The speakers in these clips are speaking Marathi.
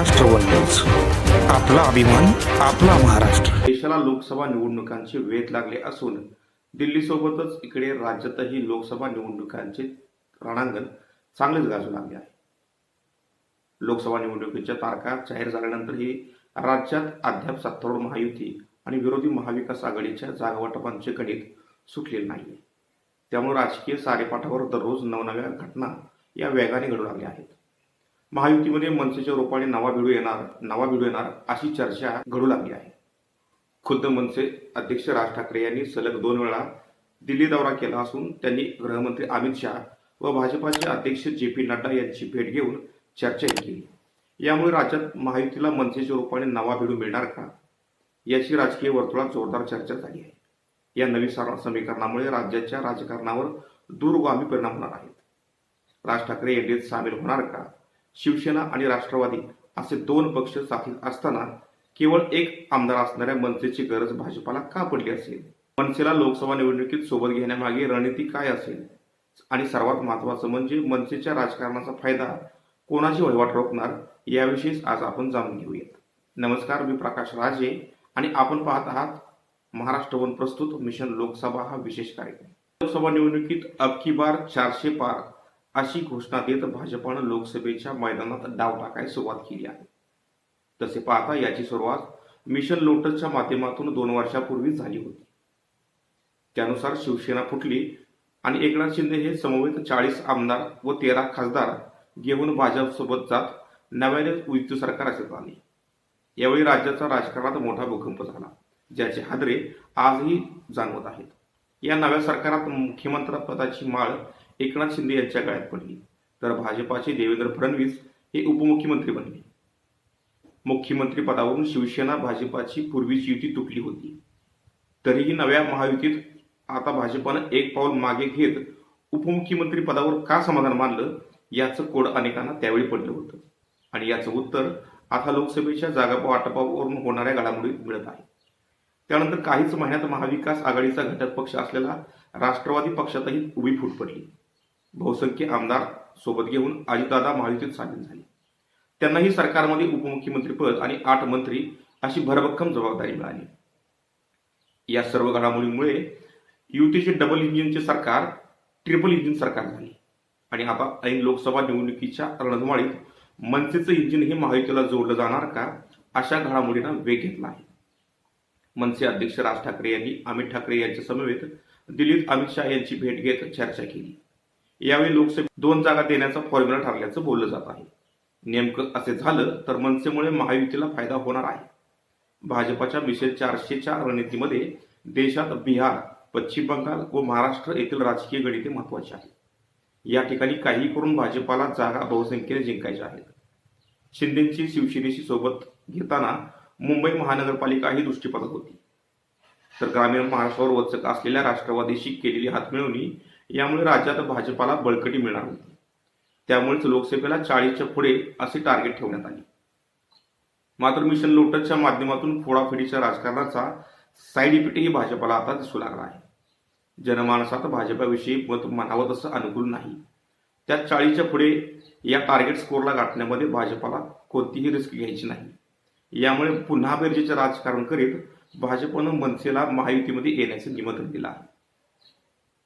महाराष्ट्र वन न्यूज आपला अभिमान आपला महाराष्ट्र. देशाला लोकसभा निवडणुकांचे वेध लागले असून दिल्लीसोबतच इकडे राज्यातही लोकसभा निवडणुकांचे रणांगण चांगलेच गाजू लागले आहे. लोकसभा निवडणुकीच्या तारखा जाहीर झाल्यानंतरही राज्यात अद्याप सत्तारूढ महायुती आणि विरोधी महाविकास आघाडीच्या जागावाटपांचे गणित सुटलेले नाही त्यामुळे राजकीय सारेपाठावर दररोज नवनव्या घटना या वेगाने घडू लागल्या आहेत. महायुतीमध्ये मनसेच्या रूपाने नवा भिडू येणार नवा भिडू येणार अशी चर्चा घडू लागली आहे. खुद्द मनसे अध्यक्ष राज ठाकरे यांनी सलग दोन वेळा दिल्ली दौरा केला असून त्यांनी गृहमंत्री अमित शहा व भाजपाचे अध्यक्ष जे पी नड्डा यांची भेट घेऊन चर्चाही केली. यामुळे राज्यात महायुतीला मनसेच्या रूपाने नवा भिडू मिळणार का? याची राजकीय वर्तुळात जोरदार चर्चा झाली आहे. या नवीन समीकरणामुळे राज्याच्या राजकारणावर दूरगामी परिणाम होणार आहेत. राज ठाकरे एनडीएत सामील होणार का? शिवसेना आणि राष्ट्रवादी असे दोन पक्ष साथीत असताना केवळ एक आमदार असणाऱ्या मनसेची गरज भाजपाला का पडली असेल? मनसेला लोकसभा निवडणुकीत सोबत घेण्यामागे रणनीती काय असेल? आणि सर्वात महत्वाचं म्हणजे मनसेच्या राजकारणाचा फायदा कोणाची वहिवाट रोखणार याविषयीच आज आपण जाणून घेऊयात. नमस्कार मी प्रकाश राजे आणि आपण पाहत आहात महाराष्ट्र वन प्रस्तुत मिशन लोकसभा हा विशेष कार्यक्रम. लोकसभा निवडणुकीत अबकी बार चारशे पार अशी घोषणा देत भाजपानं लोकसभेच्या मैदानात डाव टाकायला सुरुवात केली आहे. तसे पाहता याची सुरुवात मिशन लोटसच्या माध्यमातून दोन वर्षापूर्वी झाली होती. त्यानुसार शिवसेना फुटली आणि एकनाथ शिंदे हे समवेत चाळीस आमदार व तेरा खासदार घेऊन भाजपसोबत जात नव्याने युती सरकार असत आले यावेळी राज्याचा राजकारणात मोठा भूकंप झाला ज्याचे हादरे आजही जाणवत आहेत. या नव्या सरकारात मुख्यमंत्रीपदाची माळ एकनाथ शिंदे यांच्या काळात पडली तर भाजपाचे देवेंद्र फडणवीस हे उपमुख्यमंत्री बनले. मुख्यमंत्री पदावरून शिवसेना भाजपाची पूर्वीची युती तुटली होती. तरीही नव्या महायुतीत आता भाजपानं एक पाऊल मागे घेत उपमुख्यमंत्री पदावर का समाधान मानलं याचं कोड अनेकांना त्यावेळी पडलं होतं. आणि याचं उत्तर आता लोकसभेच्या जागा वाटपावरून होणाऱ्या घडामोडीत मिळत आहे. त्यानंतर काहीच महिन्यात महाविकास आघाडीचा घटक पक्ष असलेला राष्ट्रवादी पक्षातही उभी फूट पडली. बहुसंख्य आमदार सोबत घेऊन अजितदादा महायुतीत सामील झाले. त्यांनाही सरकारमध्ये उपमुख्यमंत्रीपद आणि आठ मंत्री अशी भरभक्कम जबाबदारी मिळाली. या सर्व घडामोडींमुळे युतीचे डबल इंजिनचे सरकार ट्रिपल इंजिन सरकार झाले. आणि आता ऐन लोकसभा निवडणुकीच्या रणधुमाळीत मनसेचं इंजिन हे महायुतीला जोडलं जाणार का अशा घडामोडींना वेग घेतला आहे. मनसे अध्यक्ष राज ठाकरे यांनी अमित ठाकरे यांच्या समवेत दिल्लीत अमित शहा यांची भेट घेत चर्चा केली. यावेळी लोकसभेत दोन जागा देण्याचा फॉर्म्युला ठरल्याचं बोललं जात आहे. नेमकं असे झालं तर मनसेमुळे महायुतीला फायदा होणार आहे. भाजपाच्या मिशन चारशेच्या रणनीतीमध्ये देशात बिहार पश्चिम बंगाल व महाराष्ट्र येथील राजकीय गणिते महत्वाची आहेत. या ठिकाणी काही करून भाजपाला जागा बहुसंख्येने जिंकायच्या आहेत. शिंदेची शिवसेनेशी सोबत घेताना मुंबई महानगरपालिका ही दृष्टीपथक होती. तर ग्रामीण महाराष्ट्रावर वचक असलेल्या राष्ट्रवादीशी केलेली हातमिळवणी यामुळे राज्यात भाजपाला बळकटी मिळणार होती. त्यामुळेच लोकसभेला चाळीसच्या पुढे असे टार्गेट ठेवण्यात आले. मात्र मिशन लोटसच्या माध्यमातून फोडाफोडीच्या राजकारणाचा साईड इफेक्टही भाजपाला आता दिसू लागला आहे. जनमानसात भाजपाविषयी मत म्हणावं तसं अनुकूल नाही. त्यात चाळीसच्या पुढे या टार्गेट स्कोरला गाठण्यामध्ये भाजपाला कोणतीही रिस्क घ्यायची नाही. यामुळे पुन्हा बेरजेचं राजकारण करीत भाजपनं मनसेला महायुतीमध्ये येण्याचं निमंत्रण दिलं आहे.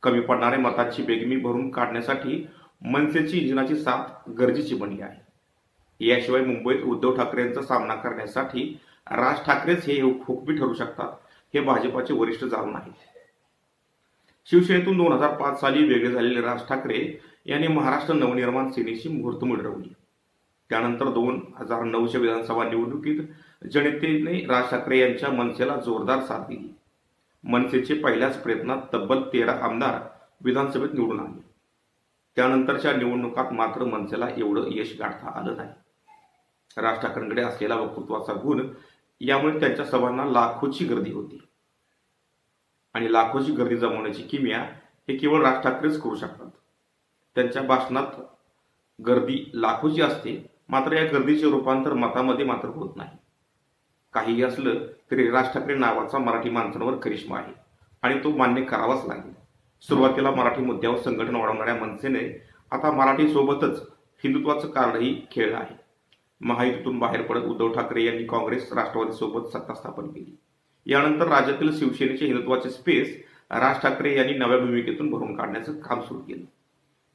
कमी पडणाऱ्या मताची बेगमी भरून काढण्यासाठी मनसेची इंजिनाची साथ गरजेची बनली आहे. याशिवाय मुंबईत उद्धव ठाकरेंचा सामना करण्यासाठी राज ठाकरेच हे हुकमी ठरू शकतात हे भाजपाचे वरिष्ठ जाणून आहेत. शिवसेनेतून दोन हजार पाच साली वेगळे झालेले राज ठाकरे यांनी महाराष्ट्र नवनिर्माण सेनेची मुहूर्त मिळवली त्यानंतर दोन हजार नऊच्या विधानसभा निवडणुकीत जनतेने राज ठाकरे यांच्या मनसेला जोरदार साथ दिली. मनसेचे पहिल्याच प्रयत्नात तब्बल तेरा आमदार विधानसभेत निवडून आले. त्यानंतरच्या निवडणुकात मात्र मनसेला एवढं यश गाठता आलं नाही. राज ठाकरेंकडे असलेला वक्तृत्वाचा गुण यामुळे त्यांच्या सभांना लाखोची गर्दी होती. आणि लाखोची गर्दी जमवण्याची किमया हे केवळ राज ठाकरेच करू शकतात. त्यांच्या भाषणात गर्दी लाखोची असते मात्र या गर्दीचे रूपांतर मतामध्ये मात्र होत नाही. काहीही असलं तरी राज ठाकरे नावाचा मराठी माणसांवर करिश्मा आहे आणि तो मान्य करावाच लागेल. सुरुवातीला मराठी मुद्द्यावर संघटन वाढवणाऱ्या मनसेने आता मराठीसोबतच हिंदुत्वाचं कार्डही खेळलं आहे. महायुतीतून बाहेर पडत उद्धव ठाकरे यांनी काँग्रेस राष्ट्रवादीसोबत सत्ता स्थापन केली. यानंतर राज्यातील शिवसेनेचे हिंदुत्वाचे स्पेस राज ठाकरे यांनी नव्या भूमिकेतून भरून काढण्याचं काम सुरू केलं.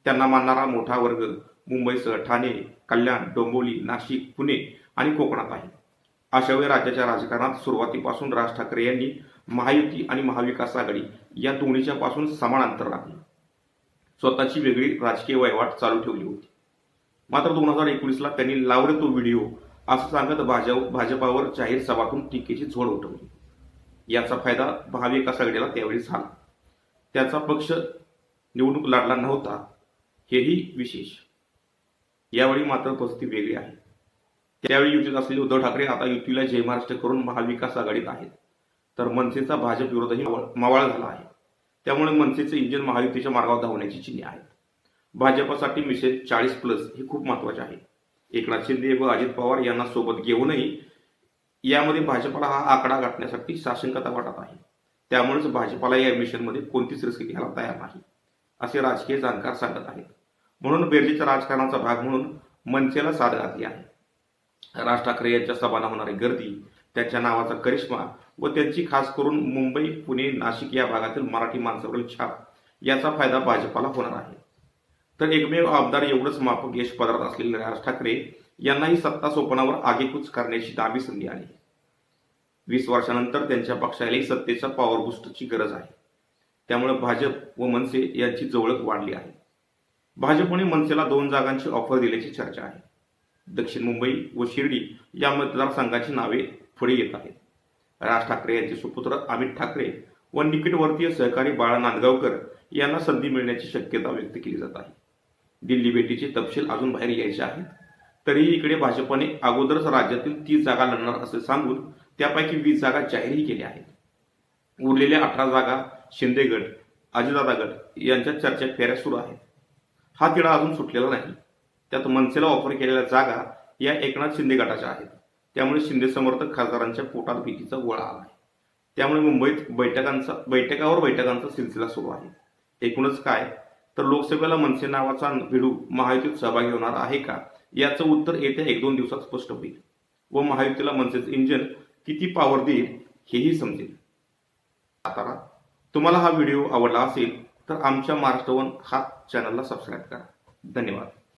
त्यांना मानणारा मोठा वर्ग मुंबईसह ठाणे कल्याण डोंबिवली नाशिक पुणे आणि कोकणात आहे. अशावेळी राज्याच्या राजकारणात सुरुवातीपासून राज ठाकरे यांनी महायुती आणि महाविकास आघाडी या दोन्हीच्या पासून समान अंतर राखले. स्वतःची वेगळी राजकीय वहिवाट चालू ठेवली होती. मात्र दोन हजार एकोणीसला त्यांनी लावले तो व्हिडिओ असं सांगत भाजप भाजपावर जाहीर सभातून टीकेची झोड उठवली. याचा फायदा महाविकास आघाडीला त्यावेळी झाला. त्याचा पक्ष निवडणूक लढला नव्हता हेही विशेष. यावेळी मात्र परिस्थिती वेगळी आहे. त्यावेळी युतीत असलेले उद्धव ठाकरे आता युतीला जय महाराष्ट्र करून महाविकास आघाडीत आहेत. तर मनसेचा भाजप विरोधही मवाळ- झाला आहे. त्यामुळे मनसेचे इंजिन महायुतीच्या मार्गावर धावण्याची चिन्हे आहेत. भाजपासाठी मिशन चाळीस प्लस हे खूप महत्त्वाचे आहे. एकनाथ शिंदे व अजित पवार यांना सोबत घेऊनही यामध्ये भाजपला हा आकडा गाठण्यासाठी साशंकता वाटत आहे. त्यामुळेच भाजपाला या मिशनमध्ये कोणतीच रिस्क घ्यायला तयार नाही असे राजकीय जाणकार सांगत आहेत. म्हणून बेर्जीच्या राजकारणाचा भाग म्हणून मनसेला साथ घातली आहे. राज ठाकरे यांच्या सभांना होणारी गर्दी त्यांच्या नावाचा करिश्मा व त्यांची खास करून मुंबई पुणे नाशिक या भागातील मराठी माणसावरील छाप याचा फायदा भाजपाला होणार आहे. तर एकमेव आमदार एवढंच माफक यश पदार्थ असलेले राज ठाकरे यांनाही सत्ता सोपनावर आगेकूच करण्याची दाबी संधी आली. वीस वर्षानंतर त्यांच्या पक्षालाही सत्तेच्या पॉवर बुस्टची गरज आहे. त्यामुळे भाजप व मनसे यांची जवळक वाढली आहे. भाजपने मनसेला दोन जागांची ऑफर दिल्याची चर्चा आहे. दक्षिण मुंबई व शिर्डी या मतदारसंघाची नावे पुढे येत आहेत. राज ठाकरे यांचे सुपुत्र अमित ठाकरे व निकटवर्तीय सहकारी बाळा नांदगावकर यांना संधी मिळण्याची शक्यता व्यक्त केली जात आहे. दिल्ली भेटीचे तपशील अजून बाहेर यायचे आहेत. तरीही इकडे भाजपने अगोदरच राज्यातील तीस जागा लढणार असे सांगून त्यापैकी वीस जागा जाहीरही केल्या आहेत. उरलेल्या अठरा जागा शिंदे गट अजितदादा गट यांच्या चर्चा फेऱ्या सुरू आहेत. हा तिढा अजून सुटलेला नाही. त्यात मनसेला ऑफर केलेल्या जागा या एकनाथ शिंदे गटाच्या आहेत. त्यामुळे शिंदे समर्थक खासदारांच्या पोटात भीतीचा गोळा आला आहे. त्यामुळे मुंबईत बैठकांचा बैठकावर बैठकांचा सिलसिला सुरू आहे. एकूणच काय? तर लोकसभेला मनसे नावाचा भिडू महायुतीत सहभागी होणार आहे का? याचं उत्तर येत्या एक दोन दिवसात स्पष्ट होईल. व महायुतीला मनसेचं इंजन किती पॉवर देईल हेही समजेल. आता तुम्हाला हा व्हिडिओ आवडला असेल तर आमच्या महाराष्ट्र वन हा चॅनलला सबस्क्राईब करा. धन्यवाद.